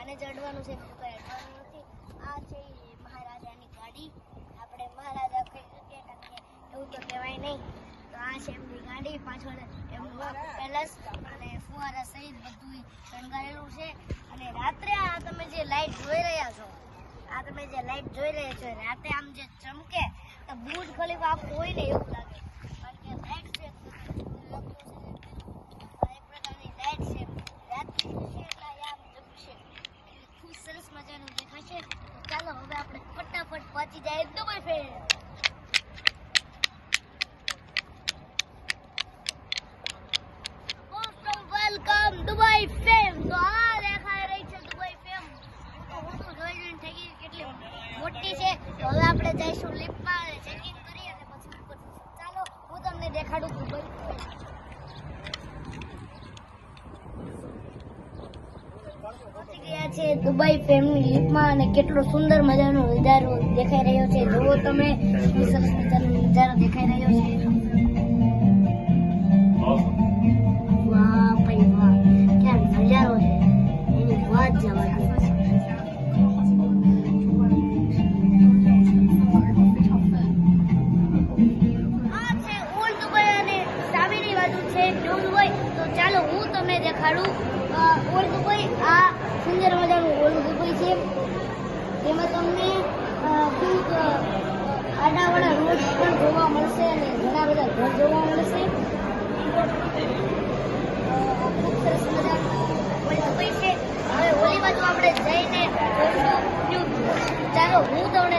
આને ચડવાનું છે કોઈ અડવાનું નથી. આ છે મહારાજાની ગાડી. આપણે મહારાજા એવું તો કહેવાય નહીં. તો આ છે એમની ગાડી, પાછળ એમનું પેલેસ અને ફુવારા સહિત બધું શણગારેલું છે. અને રાત્રે આ તમે જે લાઈટ જોઈ રહ્યા છો, આ તમે જે લાઈટ જોઈ રહ્યા છો, રાતે આમ જે ચમકે, તો બુજ ખલીફા કોઈને એવું લાગે કારણ કે લાઈટ છે આ એક પ્રકારની લાઈટ છે રાત્રે છે એટલે આ આમ ચમકશે એટલે ખૂબ સરસ દેખાશે ચાલો, હવે આપણે ફટાફટ પહોંચી જાય Dubai frame welcome Dubai frame તો આ દેખાઈ રહી છે દુબઈ ફેમ તો હું થઈ ગઈ કેટલી મોટી છે. હવે આપણે જઈશું લિફ્ટમાં અને ચેકિંગ કરી અને પછી ઉપર જઈશું. ચાલો હું તમને દેખાડું દુબઈ પહોંચી ગયા છે, દુબઈ ફેમિલી લિફ્ટમાં અને કેટલો સુંદર મજાનો નજારો દેખાઈ રહ્યો છે. જુઓ તમે સરસ મજાનો નજારો દેખાઈ રહ્યો છે. જવા ચાલો હું તમને દેખાડું. ઓલ્ડ દુબઈ, આ સુંદર મજાનું ઓલ્ડ દુબઈ છે જેમાં તમને ખૂબ આડાવાળા રોડ પણ જોવા મળશે અને ઘણા બધા ઘર જોવા મળશે. ખૂબ સરસ આપણે જઈને જોઈશું હું તમને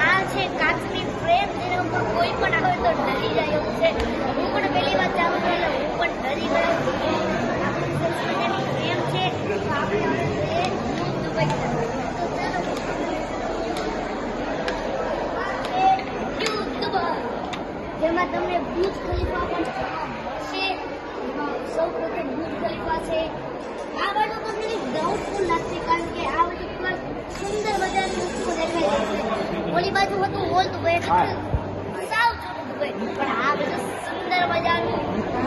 આ છે કાચની ફ્રેમ જેના ઉપર કોઈ પણ આવે તો ડરી જાય એવું છે હું પણ પહેલી વાર ચાલુ કરું એટલે હું પણ ડરી ગયો આપણી સરસ મજાની ફ્રેમ છે તો આપણે હવે જઈએ ન્યૂ દુબઈ તરફ. તો ચાલો. આ છે ન્યૂ દુબઈ. જેમાં તમને બુજ ખલીફા પણ જોવા મળશે એમાં સૌપ્રથમ બુજ ખલીફા છે આ બાજુ તમને ગ્રાઉન્ડ ફૂલ લાગશે કારણ કે આ બાજુ પર સુંદર મજાની વસ્તુઓ દેખાઈ રહી છે ઓલી બાજુ હતું ઓલ દુબઈ સાવ જૂનું દુબઈ. પણ આ બધું સુંદર મજાનું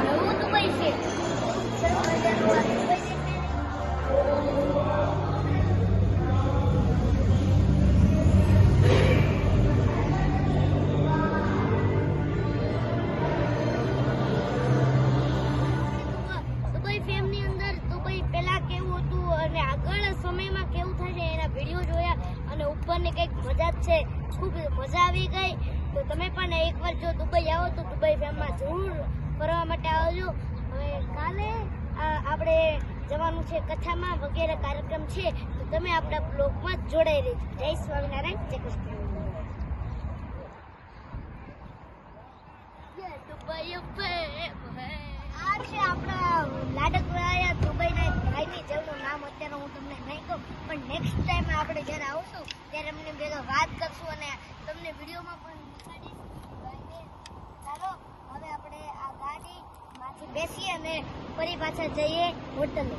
નવું દુબઈ છે. સરસ મજાનું ઉપરની કંઈક મજા છે. ખૂબ મજા આવી ગઈ. તો તમે પણ એકવાર જો દુબઈ આવો તો દુબઈ ફેમમાં જરૂર ફરવા માટે આવજો. હવે કાલે આપણે જવાનું છે કથામાં વગેરે કાર્યક્રમ છે. તો તમે આપણા બ્લોગમાં જોડાઈ રહેજો. જય સ્વામિનારાયણ, જય કૃષ્ણ. આ છે આપણા લાડકવાયા દુબઈના ભાઈની જેમનું નામ અત્યારે હું તમને નહીં કહું, પણ નેક્સ્ટ ટાઈમ આપણે જ્યારે આવશું ત્યારે અમને ભેગા વાત કરશું અને તમને વિડીયોમાં પણ દેખાડીશ ચાલો, હવે આપણે આ ગાડીમાંથી બેસીએ અને ફરી પાછા જઈએ હોટલે.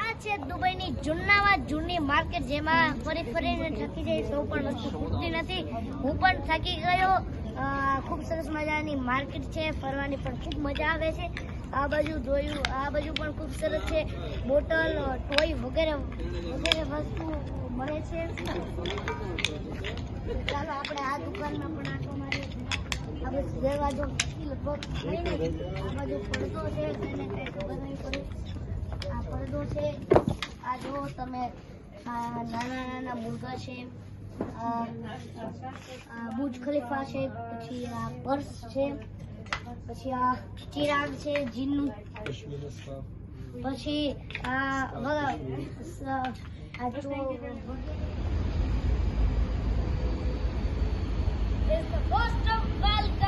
આ છે દુબઈની જૂનામાં જૂની માર્કેટ, જેમાં ફરી ફરીને થકી જાય તો પણ વસ્તુ ખૂટતી નથી. હું પણ થાકી ગયો. ખૂબ સરસ મજાની માર્કેટ છે, ફરવાની પણ ખૂબ મજા આવે છે. આ બાજુ જોયું, આ બાજુ પણ ખૂબ સરસ છે. બોટલ ટોય વગેરે વગેરે વસ્તુ મળે છે. ચાલો આપણે આ દુકાનમાં પણ આટો મારીએ આપણે જેવા દરવાજો લગભગ આમાં જો પડદો છે તેને કઈ બનાવી પડે આ પડદો છે. આ જુઓ તમે નાના નાના મુર્ગા છે બુજ ખલીફા છે પછી આ પર્સ છે પછી આ ચિરાગ છે જીનનું. પછી આ ಅದು is the first of wealth.